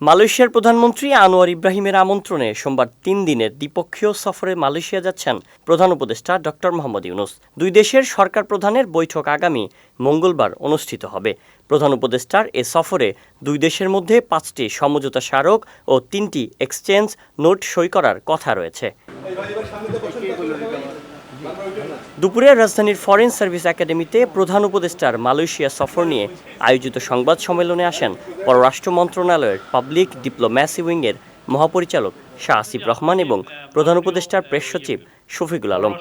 মালয়েশিয়ার প্রধানমন্ত্রী আনোয়ার ইব্রাহিমের আমন্ত্রণে সোমবার তিন দিনের দ্বিপক্ষীয় সফরে মালয়েশিয়া যাচ্ছেন প্রধান উপদেষ্টা ডক্টর মোহাম্মদ ইউনুস। দুই দেশের সরকার প্রধানের বৈঠক আগামী মঙ্গলবার অনুষ্ঠিত হবে। প্রধান উপদেষ্টার এ সফরে দুই দেশের মধ্যে পাঁচটি সমঝোতা স্মারক ও তিনটি এক্সচেঞ্জ নোট সই করার কথা রয়েছে। দুপুরে রাজধানীর ফরেন সার্ভিস একাডেমিতে প্রধান উপদেষ্টার মালয়েশিয়া সফর নিয়ে আয়োজিত সংবাদ সম্মেলনে আসেন পররাষ্ট্র মন্ত্রণালয়ের পাবলিক ডিপ্লোম্যাসি উইংয়ের মহাপরিচালক শাহ আসিফ রহমান এবং প্রধান উপদেষ্টার প্রেস সচিব শফিকুল আলম।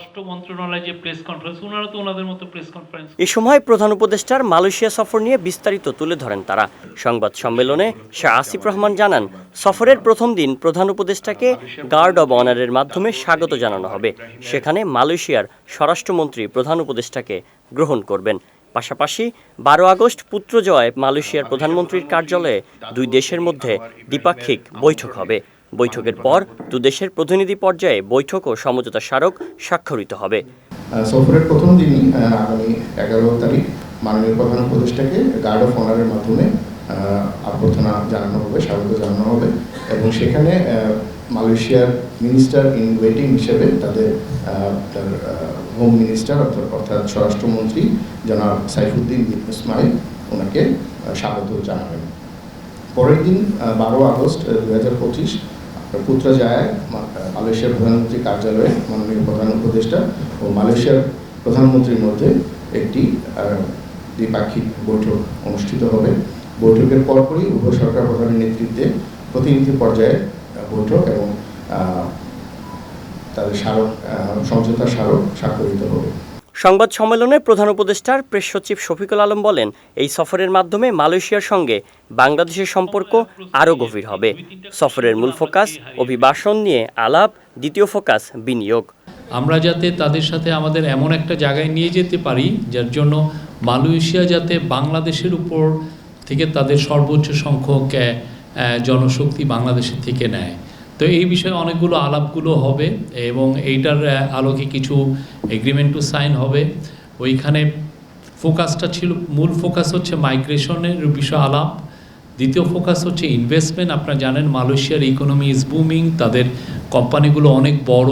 এ সময় প্রধান উপদেষ্টার মালয়েশিয়া সফর নিয়ে বিস্তারিত তুলে ধরেন তারা। সংবাদ সম্মেলনে শাহ আসিফ রহমান জানান সফরের প্রথম দিন প্রধান উপদেষ্টাকে গার্ড অব অনারের মাধ্যমে স্বাগত জানানো হবে। সেখানে মালয়েশিয়ার স্বরাষ্ট্রমন্ত্রী প্রধান উপদেষ্টাকে গ্রহণ করবেন। পাশাপাশি বারো আগস্ট পুত্রজয় মালয়েশিয়ার প্রধানমন্ত্রীর কার্যালয়ে দুই দেশের মধ্যে দ্বিপাক্ষিক বৈঠক হবে। বৈঠকের পর দু দেশের প্রতিনিধি পর্যায়ে বৈঠক ও সমঝোতা স্মারক স্বাক্ষরিত হবে। সফরের প্রথম দিনই আগামী এগারো তারিখ মাননীয় প্রধান উপদেষ্টাকে গার্ড অফ অনারের মাধ্যমে অভ্যর্থনা জানানো হবে, স্বাগত জানানো হবে এবং সেখানে মালয়েশিয়ার মিনিস্টার ইন ওয়েটিং হিসেবে তাদের তার হোম মিনিস্টার অর্থাৎ স্বরাষ্ট্রমন্ত্রী জনাব সাইফুদ্দিন ইসমাইল ওনাকে স্বাগত জানাবেন। পরের দিন বারো আগস্ট দু হাজার পঁচিশ পুত্রাজায়ায় মা- মালয়েশিয়ার প্রধানমন্ত্রী কার্যালয়ে মাননীয় প্রধান উপদেষ্টা ও মালয়েশিয়ার প্রধানমন্ত্রীর মধ্যে একটি দ্বিপাক্ষিক বৈঠক অনুষ্ঠিত হবে। বৈঠকের পরপরই উভয় সরকার প্রধানের নেতৃত্বে প্রতিনিধি পর্যায়ে বৈঠক এবং তাদের স্মারক সমঝোতা স্মারক স্বাক্ষরিত হবে। সংবাদ সম্মেলনে প্রধান উপদেষ্টার প্রেস সচিব শফিকুল আলম বলেন এই সফরের মাধ্যমে মালয়েশিয়ার সঙ্গে বাংলাদেশের সম্পর্ক আরও গভীর হবে। সফরের মূল ফোকাস অভিবাসন নিয়ে আলাপ দ্বিতীয় ফোকাস বিনিয়োগ। আমরা যাতে তাদের সাথে আমাদের এমন একটা জায়গায় নিয়ে যেতে পারি যার জন্য মালয়েশিয়া যাতে বাংলাদেশের উপর থেকে তাদের সর্বোচ্চ সংখ্যক জনশক্তি বাংলাদেশের থেকে নেয়। তো এই বিষয়ে অনেকগুলো আলাপগুলো হবে এবং এইটার আলোকে কিছু এগ্রিমেন্ট টু সাইন হবে। ওইখানে ফোকাসটা ছিল, মূল ফোকাস হচ্ছে মাইগ্রেশনের বিষয় আলাপ। দ্বিতীয় ফোকাস হচ্ছে ইনভেস্টমেন্ট আপনারা জানেন, মালয়েশিয়ার ইকোনমি ইজ বুমিং তাদের কোম্পানিগুলো অনেক বড়।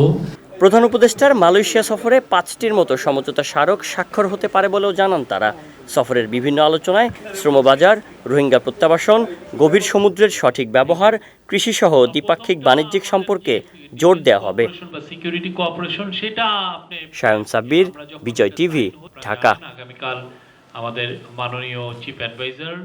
প্রধান উপদেষ্টার মালয়েশিয়া সফরে পাঁচটির মতো সমঝোতা স্মারক স্বাক্ষর হতে পারে বলেও জানান তারা। সফরের বিভিন্ন আলোচনায় শ্রমবাজার, রোহিঙ্গা প্রত্যাবাসন, গভীর সমুদ্রের সঠিক ব্যবহার, কৃষিসহ দ্বিপাক্ষিক বাণিজ্যিক সম্পর্কে জোর দেওয়া হবে। সায়ন সাব্বির, বিজয় টিভি, ঢাকা। আমাদের মাননীয় চিফ অ্যাডভাইজার